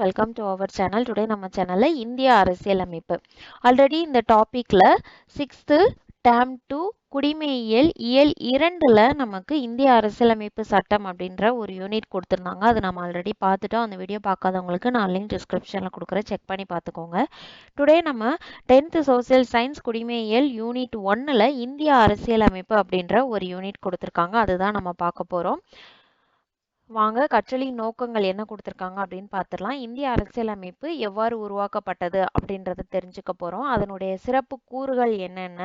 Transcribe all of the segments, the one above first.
Welcome to our channel today நம்ம சேனலில் இந்திய அரசியலமைப்பு ஆல்ரெடி இந்த டாப்பிக்கில் சிக்ஸ்த்து டேம் டூ குடிமையியல் இயல் இரண்டில் நமக்கு இந்திய அரசியலமைப்பு சட்டம் அப்படின்ற ஒரு யூனிட் கொடுத்துருந்தாங்க. அது நம்ம ஆல்ரெடி பார்த்துட்டோம். அந்த வீடியோ பார்க்காதவங்களுக்கு நான் லிங்க் டிஸ்கிரிப்ஷனில் கொடுக்குறேன். செக் பண்ணி பார்த்துக்கோங்க. டுடே நம்ம டென்த்து சோசியல் சயின்ஸ் குடிமையியல் யூனிட் ஒன்னில் இந்திய அரசியலமைப்பு அப்படின்ற ஒரு யூனிட் கொடுத்துருக்காங்க. அதுதான் நம்ம பார்க்க போகிறோம் வாங்க கற்றலின் நோக்கங்கள் என்ன கொடுத்துருக்காங்க அப்படின்னு பார்த்துடலாம். இந்திய அரசியலமைப்பு எவ்வாறு உருவாக்கப்பட்டது அப்படின்றத தெரிஞ்சுக்க போகிறோம் அதனுடைய சிறப்பு கூறுகள் என்னென்ன?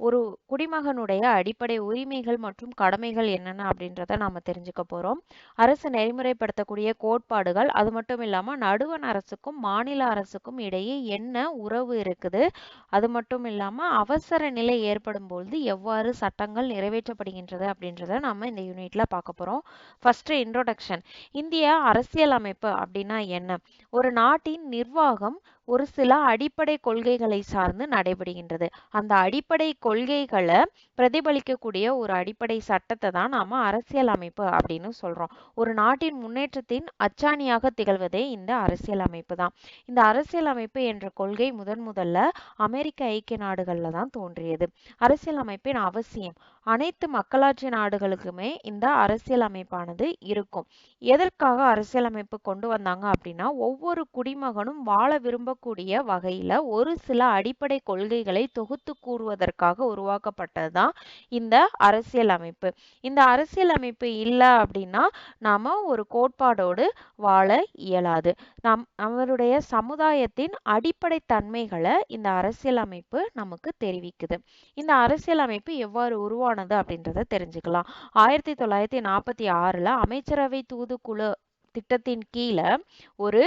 ஒரு குடிமகனுடைய அடிப்படை உரிமைகள் மற்றும் கடமைகள் என்னென்ன அப்படின்றத நாம தெரிஞ்சுக்க போறோம். அரசு நெறிமுறைப்படுத்தக்கூடிய கோட்பாடுகள் அது மட்டும் இல்லாம நடுவண் அரசுக்கும் மாநில அரசுக்கும் இடையே என்ன உறவு இருக்குது? அது மட்டும் இல்லாம அவசர நிலை ஏற்படும் பொழுது எவ்வாறு சட்டங்கள் நிறைவேற்றப்படுகின்றது அப்படின்றத நம்ம இந்த யூனிட்ல பார்க்க போறோம். ஃபர்ஸ்ட் இன்ட்ரோடக்ஷன் இந்திய அரசியலமைப்பு அப்படின்னா என்ன? ஒரு நாட்டின் நிர்வாகம் ஒரு சில அடிப்படை கொள்கைகளை சார்ந்து நடைபெறுகின்றது. அந்த அடிப்படை கொள்கைகளை பிரதிபலிக்கக்கூடிய ஒரு அடிப்படை சட்டத்தை தான் நாம அரசியல் அமைப்பு அப்படின்னு சொல்றோம். ஒரு நாட்டின் முன்னேற்றத்தின் அச்சாணியாக திகழ்வதே இந்த அரசியல் அமைப்பு தான். இந்த அரசியல் அமைப்பு என்ற கொள்கை முதன் முதல்ல அமெரிக்க ஐக்கிய நாடுகள்ல தான் தோன்றியது. அரசியல் அமைப்பின் அவசியம் அனைத்து மக்களாட்சி நாடுகளுக்குமே இந்த அரசியல் அமைப்பானது இருக்கும். எதற்காக அரசியல் அமைப்பு கொண்டு வந்தாங்க அப்படின்னா ஒவ்வொரு குடிமகனும் வாழ விரும்ப நம்பக்கூடிய வகையில ஒரு சில அடிப்படை கொள்கைகளை தொகுத்து கூறுவதற்காக உருவாக்கப்பட்டது தான் இந்த அரசியல் அமைப்பு இந்த அரசியல் அமைப்பு இல்லை அப்படின்னா நாம ஒரு கோட்பாடோடு வாழ இயலாது. நம் அவருடைய சமுதாயத்தின் அடிப்படை தன்மைகளை இந்த அரசியல் அமைப்பு நமக்கு தெரிவிக்குது. இந்த அரசியல் அமைப்பு எவ்வாறு உருவானது அப்படின்றத தெரிஞ்சுக்கலாம். ஆயிரத்தி தொள்ளாயிரத்தி நாற்பத்தி ஆறுல அமைச்சரவை தூதுக்குழு திட்டத்தின் கீழே ஒரு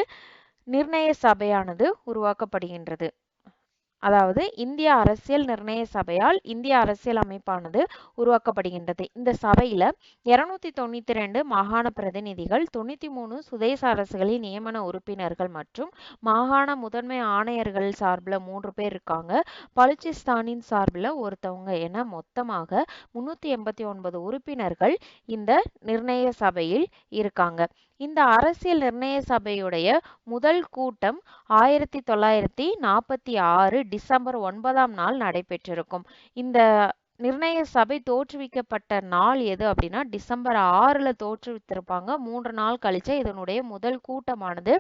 நிர்ணய சபையானது உருவாக்கப்படுகின்றது. அதாவது இந்திய அரசியல் நிர்ணய சபையால் இந்திய அரசியல் அமைப்பானது உருவாக்கப்படுகின்றது. இந்த சபையில இருநூத்தி தொண்ணூத்தி ரெண்டு மாகாண பிரதிநிதிகள் தொண்ணூத்தி மூணு சுதேச அரசுகளின் நியமன உறுப்பினர்கள் மற்றும் மாகாண முதன்மை ஆணையர்கள் சார்பில் மூன்று பேர் இருக்காங்க. பலுச்சிஸ்தானின் சார்பில் ஒருத்தவங்க என மொத்தமாக முன்னூத்தி எண்பத்தி ஒன்பது உறுப்பினர்கள் இந்த நிர்ணய சபையில் இருக்காங்க. இந்த அரசியல் நிர்ணய சபையுடைய முதல் கூட்டம் ஆயிரத்தி தொள்ளாயிரத்தி நாற்பத்தி ஆறு டிசம்பர் ஒன்பதாம் நாள் நடைபெற்றிருக்கும். இந்த நிர்ணய சபை தோற்றுவிக்கப்பட்ட நாள் எது அப்படின்னா டிசம்பர் ஆறுல தோற்றுவித்திருப்பாங்க. மூன்று நாள் கழிச்சு இதனுடைய முதல் கூட்டமானது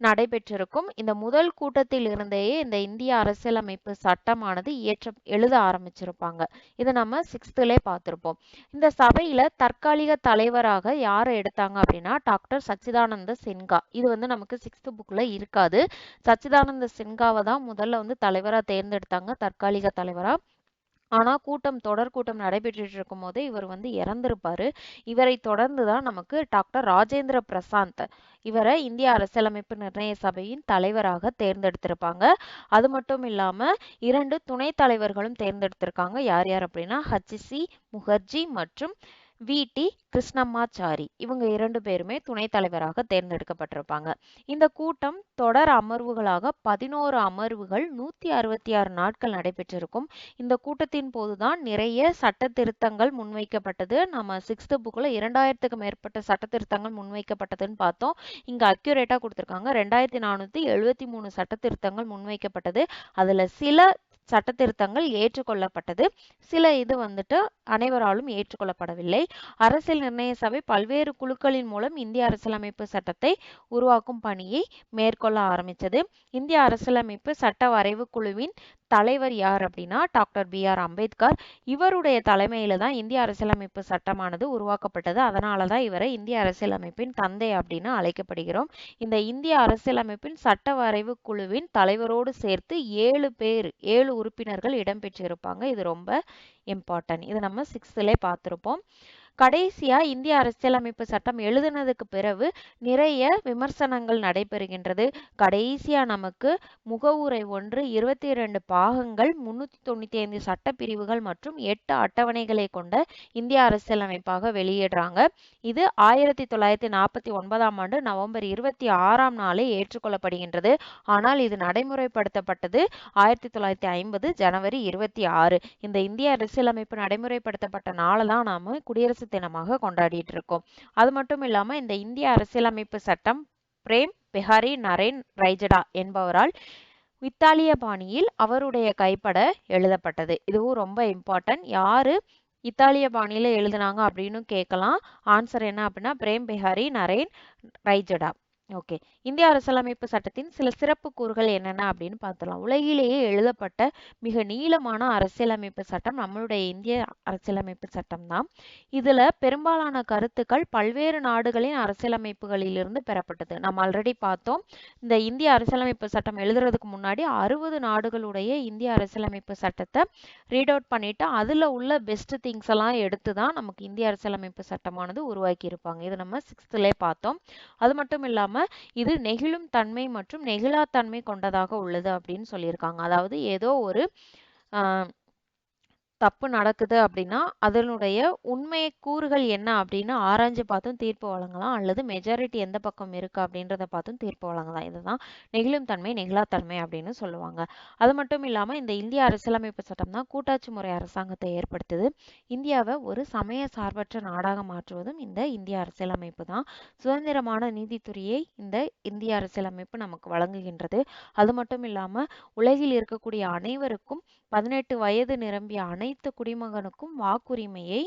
நடைபெற்றிருக்கும். இந்த முதல் கூட்டத்தில் இருந்தே இந்த இந்திய அரசியலமைப்பு சட்டமானது இயற்ற எழுத ஆரம்பிச்சிருப்பாங்க. இதை நம்ம சிக்ஸ்த்துலே பார்த்திருப்போம். இந்த சபையில தற்காலிக தலைவராக யாரை எடுத்தாங்க அப்படின்னா டாக்டர் சச்சிதானந்த சின்ஹா. இது வந்து நமக்கு சிக்ஸ்த் புக்ல இருக்காது. சச்சிதானந்த சின்ஹாவை தான் முதல்ல வந்து தலைவராக தேர்ந்தெடுத்தாங்க தற்காலிக தலைவரா. ஆனா கூட்டம் தொடர் கூட்டம் நடைபெற்றுட்டு இருக்கும் போதே இவர் வந்து இறந்திருப்பாரு. இவரை தொடர்ந்து தான் நமக்கு டாக்டர் ராஜேந்திர பிரசாந்த் இவரை இந்திய அரசியலமைப்பு நிர்ணய சபையின் தலைவராக தேர்ந்தெடுத்திருப்பாங்க. அது மட்டும் இல்லாம இரண்டு துணைத் தலைவர்களும் தேர்ந்தெடுத்திருக்காங்க. யார் யார் அப்படின்னா ஹச்சிசி முகர்ஜி மற்றும் வி. டி. கிருஷ்ணம்மாச்சாரி இவங்க இரண்டு பேருமே துணைத் தலைவராக தேர்ந்தெடுக்கப்பட்டிருப்பாங்க. இந்த கூட்டம் தொடர் அமர்வுகளாக பதினோரு அமர்வுகள் நூத்தி அறுபத்தி ஆறு நாட்கள் நடைபெற்றிருக்கும். இந்த கூட்டத்தின் போதுதான் நிறைய சட்ட திருத்தங்கள் முன்வைக்கப்பட்டது. நம்ம சிக்ஸ்த் புக்ல இரண்டாயிரத்துக்கு மேற்பட்ட சட்ட திருத்தங்கள் முன்வைக்கப்பட்டதுன்னு பார்த்தோம். இங்க அக்யூரேட்டா கொடுத்திருக்காங்க. ரெண்டாயிரத்தி நானூத்தி எழுபத்தி மூணு சட்ட திருத்தங்கள் முன்வைக்கப்பட்டது. அதுல சில சட்ட திருத்தங்கள் ஏற்றுக்கொள்ளப்பட்டது. சில இது வந்துட்டு அனைவராலும் ஏற்றுக்கொள்ளப்படவில்லை. அரசியல் நிர்ணய சபை பல்வேறு குழுக்களின் மூலம் இந்திய அரசியலமைப்பு சட்டத்தை உருவாக்கும் பணியை மேற்கொள்ள ஆரம்பித்தது. இந்திய அரசியலமைப்பு சட்ட வரைவு குழுவின் தலைவர் யார் அப்படின்னா டாக்டர் பி ஆர் அம்பேத்கர். இவருடைய தலைமையில தான் இந்திய அரசியலமைப்பு சட்டமானது உருவாக்கப்பட்டது. அதனால தான் இவரை இந்திய அரசியலமைப்பின் தந்தை அப்படின்னு அழைக்கப்படுகிறோம். இந்த இந்திய அரசியலமைப்பின் சட்ட வரைவு குழுவின் தலைவரோடு சேர்த்து ஏழு பேர் ஏழு உறுப்பினர்கள் இடம்பெற்றிருப்பாங்க. இது ரொம்ப இம்பார்ட்டன்ட் இது நம்ம சிக்ஸ்த்லே பார்த்துருப்போம். கடைசியா இந்திய அரசியலமைப்பு சட்டம் எழுதுனதுக்கு பிறகு நிறைய விமர்சனங்கள் நடைபெறுகின்றது. கடைசியா நமக்கு முகவுரை ஒன்று இருபத்தி இரண்டு பாகங்கள் முன்னூத்தி தொண்ணூத்தி ஐந்து சட்ட பிரிவுகள் மற்றும் எட்டு அட்டவணைகளை கொண்ட இந்திய அரசியலமைப்பாக வெளியிடுறாங்க. இது ஆயிரத்தி தொள்ளாயிரத்தி நாற்பத்தி ஒன்பதாம் ஆண்டு நவம்பர் இருபத்தி ஆறாம் நாளே ஏற்றுக்கொள்ளப்படுகின்றது. ஆனால் இது நடைமுறைப்படுத்தப்பட்டது ஆயிரத்தி தொள்ளாயிரத்தி ஐம்பது ஜனவரி இருபத்தி ஆறு. இந்த இந்திய அரசியலமைப்பு நடைமுறைப்படுத்தப்பட்ட நாளை தான் நாம குடியரசு தினமாக கொண்டாடிட்டு இருக்கோம் அது மட்டும் இல்லாம இந்த இந்திய அரசியலமைப்பு சட்டம் பிரேம் பெஹாரி நரேன் ரைஜடா என்பவரால் இத்தாலிய பாணியில் அவருடைய கைப்பட எழுதப்பட்டது. இதுவும் ரொம்ப இம்பார்ட்டன்ட் யாரு இத்தாலிய பாணியில எழுதுனாங்க அப்படின்னு கேட்கலாம் ஆன்சர் என்ன அப்படின்னா பிரேம் பெஹாரி நரேன் ரைஜடா. ஓகே. இந்திய அரசியலமைப்பு சட்டத்தின் சில சிறப்பு கூறுகள் என்னென்ன அப்படின்னு பார்த்துலாம் உலகிலேயே எழுதப்பட்ட மிக நீளமான அரசியலமைப்பு சட்டம் நம்மளுடைய இந்திய அரசியலமைப்பு சட்டம் தான். இதுல பெரும்பாலான கருத்துக்கள் பல்வேறு நாடுகளின் அரசியலமைப்புகளிலிருந்து பெறப்பட்டது. நம்ம ஆல்ரெடி பார்த்தோம் இந்த இந்திய அரசியலமைப்பு சட்டம் எழுதுறதுக்கு முன்னாடி அறுபது நாடுகளுடைய இந்திய அரசியலமைப்பு சட்டத்தை ரீட் அவுட் பண்ணிட்டு அதுல உள்ள பெஸ்ட் திங்ஸ் எல்லாம் எடுத்து தான் நமக்கு இந்திய அரசியலமைப்பு சட்டமானது உருவாக்கி இருப்பாங்க இது நம்ம சிக்ஸ்த்லேயே பார்த்தோம். அது மட்டும் இல்லாம இது நெகிழும் தன்மை மற்றும் நெகிழாத்தன்மை கொண்டதாக உள்ளது அப்படின்னு சொல்லியிருக்காங்க. அதாவது ஏதோ ஒரு ஆஹ் தப்பு நடக்குது அப்படின்னா அதனுடைய உண்மை கூறுகள் என்ன அப்படின்னு ஆராய்ஞ்சு பார்த்தும் தீர்ப்பு வழங்கலாம். அல்லது மெஜாரிட்டி எந்த பக்கம் இருக்கு அப்படின்றத பார்த்தும் தீர்ப்பு வழங்கலாம். இதுதான் நெகிழும் தன்மை நெகிழாத்தன்மை அப்படின்னு சொல்லுவாங்க. அது மட்டும் இல்லாம இந்த இந்திய அரசியலமைப்பு சட்டம் தான் கூட்டாட்சி முறை அரசாங்கத்தை ஏற்படுத்துது. இந்தியாவை ஒரு சமய சார்பற்ற நாடாக மாற்றுவதும் இந்த இந்திய அரசியலமைப்பு தான். சுதந்திரமான நீதித்துறையை இந்த இந்திய அரசியலமைப்பு நமக்கு வழங்குகின்றது. அது மட்டும் இல்லாம உலகில் இருக்கக்கூடிய அனைவருக்கும் பதினெட்டு வயது நிரம்பிய அனைத்து குடிமகனுக்கும் வாக்குரிமையை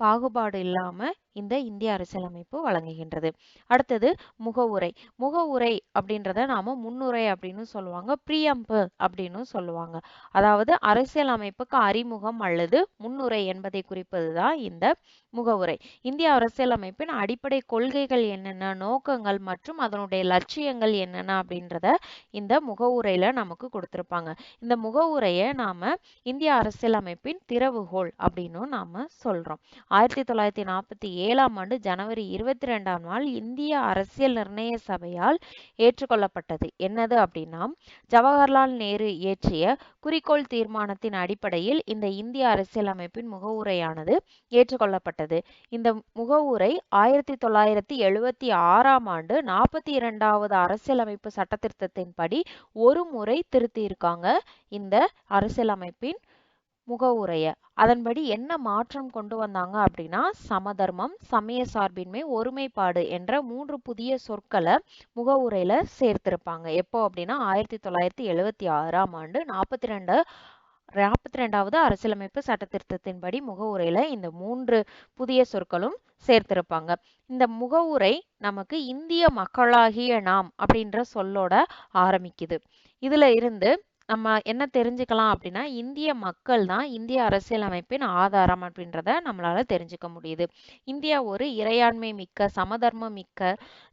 பாகுபாடு இல்லாம இந்த இந்திய அரசியலமைப்பு வழங்குகின்றது. அடுத்தது முகவுரை முகவுரை அப்படின்றத நாம முன்னுரை அப்படின்னு சொல்லுவாங்க பிரியம்பு அப்படின்னு சொல்லுவாங்க. அதாவது அரசியலமைப்புக்கு அறிமுகம் அல்லது முன்னுரை என்பதை குறிப்பதுதான் இந்த முகவுரை இந்திய அரசியலமைப்பின் அடிப்படை கொள்கைகள் என்னென்ன நோக்கங்கள் மற்றும் அதனுடைய லட்சியங்கள் என்னென்ன அப்படின்றத இந்த முகவுரையில நமக்கு கொடுத்திருப்பாங்க. இந்த முகவுரையை நாம இந்திய அரசியலமைப்பின் திறவுகோல் அப்படின்னு நாம சொல்றோம். ஆயிரத்தி தொள்ளாயிரத்தி நாற்பத்தி ஏழாம் ஆண்டு ஜனவரி இருபத்தி ரெண்டாம் நாள் இந்திய அரசியல் நிர்ணய சபையால் ஏற்றுக்கொள்ளப்பட்டது. என்னது அப்படின்னா ஜவஹர்லால் நேரு இயற்றிய குறிக்கோள் தீர்மானத்தின் அடிப்படையில் இந்த இந்திய அரசியலமைப்பின் முகவுரையானது ஏற்றுக்கொள்ளப்பட்டது. இந்த முகவுரை ஆயிரத்தி தொள்ளாயிரத்தி எழுபத்தி ஆறாம் ஆண்டு நாற்பத்தி இரண்டாவது அரசியலமைப்பு சட்டத்திருத்தத்தின்படி ஒரு முறை திருத்தியிருக்காங்க. இந்த அரசியலமைப்பின் முகவுரைய. அதன்படி என்ன மாற்றம் கொண்டு வந்தாங்க அப்படின்னா சமதர்மம் சமய சார்பின்மை ஒருமைப்பாடு என்ற மூன்று புதிய சொற்களை முகவுரையில சேர்த்திருப்பாங்க. எப்போ அப்படின்னா ஆயிரத்தி தொள்ளாயிரத்தி எழுவத்தி ஆறாம் ஆண்டு நாற்பத்தி ரெண்டு நாற்பத்தி ரெண்டாவது அரசியலமைப்பு சட்டத்திருத்தத்தின்படி முகவுரையில இந்த மூன்று புதிய சொற்களும் சேர்த்திருப்பாங்க. இந்த முகவுரை நமக்கு இந்திய மக்களாகிய நாம் அப்படின்ற சொல்லோட ஆரம்பிக்குது. இதுல இருந்து நம்ம என்ன தெரிஞ்சுக்கலாம் அப்படின்னா இந்திய மக்கள் தான் இந்திய அரசியலமைப்பின் ஆதாரம் அப்படின்றத நம்மளால தெரிஞ்சுக்க முடியுது. இந்தியா ஒரு இறையாண்மை மிக்க சமதர்மம் மிக்க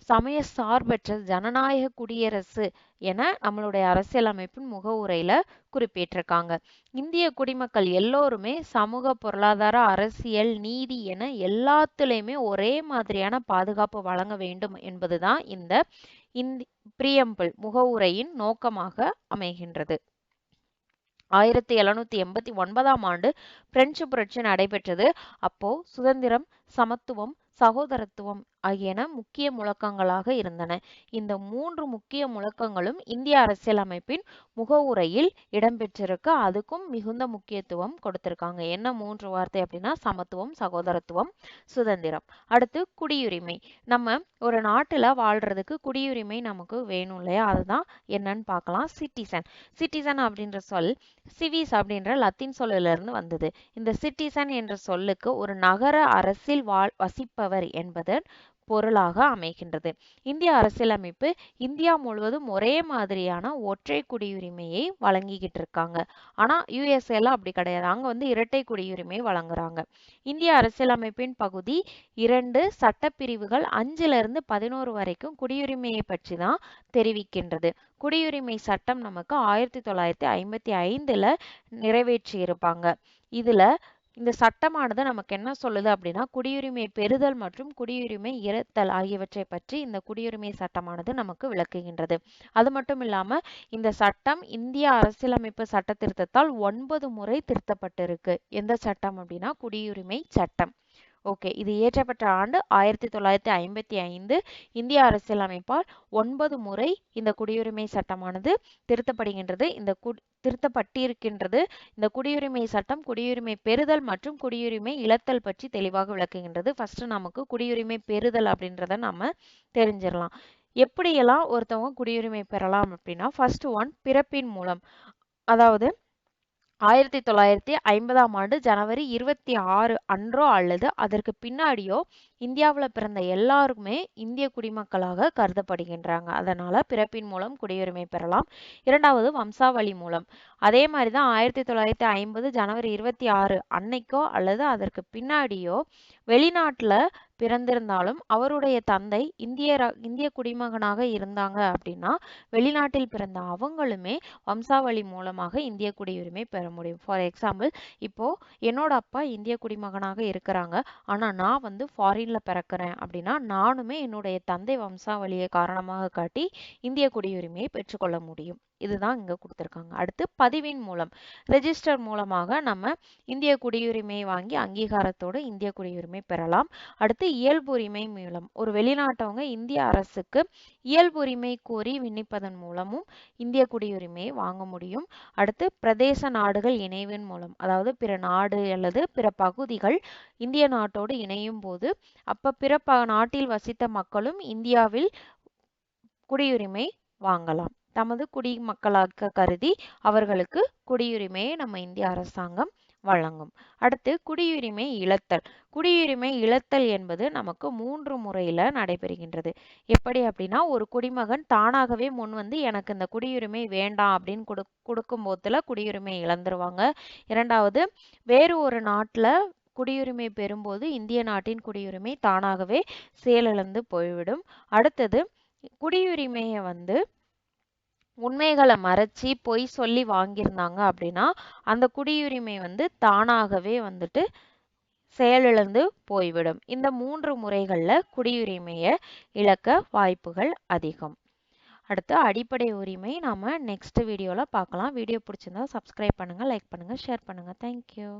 சமய சார்பற்ற ஜனநாயக குடியரசு என நம்மளுடைய அரசியலமைப்பின் முகவுரையில குறிப்பிட்டிருக்காங்க. இந்திய குடிமக்கள் எல்லோருமே சமூக பொருளாதார அரசியல் நீதி என எல்லாத்துலேயுமே ஒரே மாதிரியான பாதுகாப்பு வழங்க வேண்டும் என்பதுதான் இந்த இந்தி பிரியம்பிள் முகவுரையின் நோக்கமாக அமைகின்றது. ஆயிரத்தி எழுநூத்தி எண்பத்தி ஒன்பதாம் ஆண்டு பிரெஞ்சு புரட்சி நடைபெற்றது. அப்போ சுதந்திரம் சமத்துவம் சகோதரத்துவம் ஆகியன முக்கிய முழக்கங்களாக இருந்தன. இந்த மூன்று முக்கிய முழக்கங்களும் இந்திய அரசியலமைப்பின் முகவுரையில் இடம்பெற்றிருக்கு. அதுக்கும் மிகுந்த முக்கியத்துவம் கொடுத்திருக்காங்க. என்ன மூன்று வார்த்தை அப்படின்னா? சமத்துவம் சகோதரத்துவம் சுதந்திரம். அடுத்து குடியுரிமை. நம்ம ஒரு நாட்டுல வாழ்றதுக்கு குடியுரிமை நமக்கு வேணும் இல்லையா? அதுதான் என்னன்னு பார்க்கலாம். சிட்டிசன் சிட்டிசன் அப்படின்ற சொல் சிவிஸ் அப்படின்ற லத்தீன் சொல்லிலிருந்து வந்தது. இந்த சிட்டிசன் என்ற சொல்லுக்கு ஒரு நகர அரசில் வாழ் வசிப்பவர் என்பதன் பொருளாக அமைகின்றது. இந்திய அரசியலமைப்பு இந்தியா முழுவதும் ஒரே மாதிரியான ஒற்றை குடியுரிமையை வழங்கிக்கிட்டு இருக்காங்க. ஆனா யூஎஸ்ஏல அப்படி கிடையாது. அங்க வந்து இரட்டை குடியுரிமை வழங்குறாங்க. இந்திய அரசியலமைப்பின் பகுதி இரண்டு சட்டப்பிரிவுகள் அஞ்சுல இருந்து பதினோரு வரைக்கும் குடியுரிமையை பற்றி தான் தெரிவிக்கின்றது. குடியுரிமை சட்டம் நமக்கு ஆயிரத்தி தொள்ளாயிரத்தி ஐம்பத்தி ஐந்துல நிறைவேற்றி இருப்பாங்க இதுல இந்த சட்டமானது நமக்கு என்ன சொல்லுது அப்படின்னா குடியுரிமை பெறுதல் மற்றும் குடியுரிமை இறத்தல் ஆகியவற்றை பற்றி இந்த குடியுரிமை சட்டமானது நமக்கு விளக்குகின்றது. அது மட்டும் இல்லாம இந்த சட்டம் இந்திய அரசியலமைப்பு சட்ட திருத்தத்தால் ஒன்பது முறை திருத்தப்பட்டிருக்கு. எந்த சட்டம் அப்படின்னா குடியுரிமை சட்டம். ஓகே. இது இயற்றப்பட்ட ஆண்டு ஆயிரத்தி தொள்ளாயிரத்தி ஐம்பத்தி ஐந்து. இந்திய அரசியலமைப்பால் ஒன்பது முறை இந்த குடியுரிமை சட்டமானது திருத்தப்படுகின்றது. இந்த கு திருத்தப்பட்டிருக்கின்றது. இந்த குடியுரிமை சட்டம் குடியுரிமை பெறுதல் மற்றும் குடியுரிமை இழத்தல் பற்றி தெளிவாக விளக்குகின்றது. ஃபர்ஸ்ட் நமக்கு குடியுரிமை பெறுதல் அப்படின்றத நம்ம தெரிஞ்சிடலாம். எப்படியெல்லாம் ஒருத்தவங்க குடியுரிமை பெறலாம் அப்படின்னா ஃபர்ஸ்ட் ஒன் பிறப்பின் மூலம். அதாவது ஆயிரத்தி தொள்ளாயிரத்தி ஐம்பதாம் ஆண்டு ஜனவரி இருபத்தி ஆறு அன்றோ அல்லது அதற்கு பின்னாடியோ இந்தியாவில் பிறந்த எல்லாருமே இந்திய குடிமக்களாக கருதப்படுகின்றாங்க. அதனால பிறப்பின் மூலம் குடியுரிமை பெறலாம். இரண்டாவது வம்சாவளி மூலம். அதே மாதிரி தான் ஆயிரத்தி தொள்ளாயிரத்தி ஐம்பது ஜனவரி இருபத்தி ஆறு அன்னைக்கோ அல்லது அதற்கு பின்னாடியோ வெளிநாட்டில் பிறந்திருந்தாலும் அவருடைய தந்தை இந்திய இந்திய குடிமகனாக இருந்தாங்க அப்படின்னா வெளிநாட்டில் பிறந்த அவங்களுமே வம்சாவளி மூலமாக இந்திய குடியுரிமை பெற முடியும். ஃபார் எக்ஸாம்பிள் இப்போ என்னோட அப்பா இந்திய குடிமகனாக இருக்கிறாங்க. ஆனா நான் வந்து ஃபாரின்ல பிறக்கிறேன் அப்படின்னா நானுமே என்னுடைய தந்தை வம்சாவளியை காரணமாக காட்டி இந்திய குடியுரிமையை பெற்றுக்கொள்ள முடியும். இதுதான் இங்க கொடுத்துருக்காங்க. அடுத்து பதிவின் மூலம். ரெஜிஸ்டர் மூலமாக நம்ம இந்திய குடியுரிமையை வாங்கி அங்கீகாரத்தோடு இந்திய குடியுரிமை பெறலாம். அடுத்து இயல்புரிமை மூலம். ஒரு வெளிநாட்டவங்க இந்திய அரசுக்கு இயல்புரிமை கோரி விண்ணப்பிப்பதன் மூலமும் இந்திய குடியுரிமையை வாங்க முடியும். அடுத்து பிரதேச நாடுகள் இணைவின் மூலம். அதாவது பிற நாடு அல்லது பிற பகுதிகள் இந்திய நாட்டோடு இணையும் போது அப்ப பிற நாட்டில் வசித்த மக்களும் இந்தியாவில் குடியுரிமை வாங்கலாம். தமது குடிமக்களாக கருதி அவர்களுக்கு குடியுரிமையை நம்ம இந்திய அரசாங்கம் வழங்கும். அடுத்து குடியுரிமை இழத்தல். குடியுரிமை இழத்தல் என்பது நமக்கு மூன்று முறையில நடைபெறுகின்றது. எப்படி அப்படின்னா ஒரு குடிமகன் தானாகவே முன் வந்து எனக்கு இந்த குடியுரிமை வேண்டாம் அப்படின்னு கொடு கொடுக்கும் போதுல குடியுரிமை இழந்துருவாங்க. இரண்டாவது வேறு ஒரு நாட்டுல குடியுரிமை பெறும்போது இந்திய நாட்டின் குடியுரிமை தானாகவே செயலிழந்து போய்விடும். அடுத்தது குடியுரிமையை வந்து உண்மைகளை மறைச்சி பொய் சொல்லி வாங்கியிருந்தாங்க அப்படின்னா அந்த குடியுரிமை வந்து தானாகவே வந்துட்டு செயலிழந்து போய்விடும். இந்த மூன்று முறைகளில் குடியுரிமையை இழக்க வாய்ப்புகள் அதிகம். அடுத்து அடிப்படை உரிமை நாம் நெக்ஸ்ட் வீடியோவில் பார்க்கலாம். வீடியோ பிடிச்சிருந்தா சப்ஸ்கிரைப் பண்ணுங்கள் லைக் பண்ணுங்கள் ஷேர் பண்ணுங்கள் தேங்க்யூ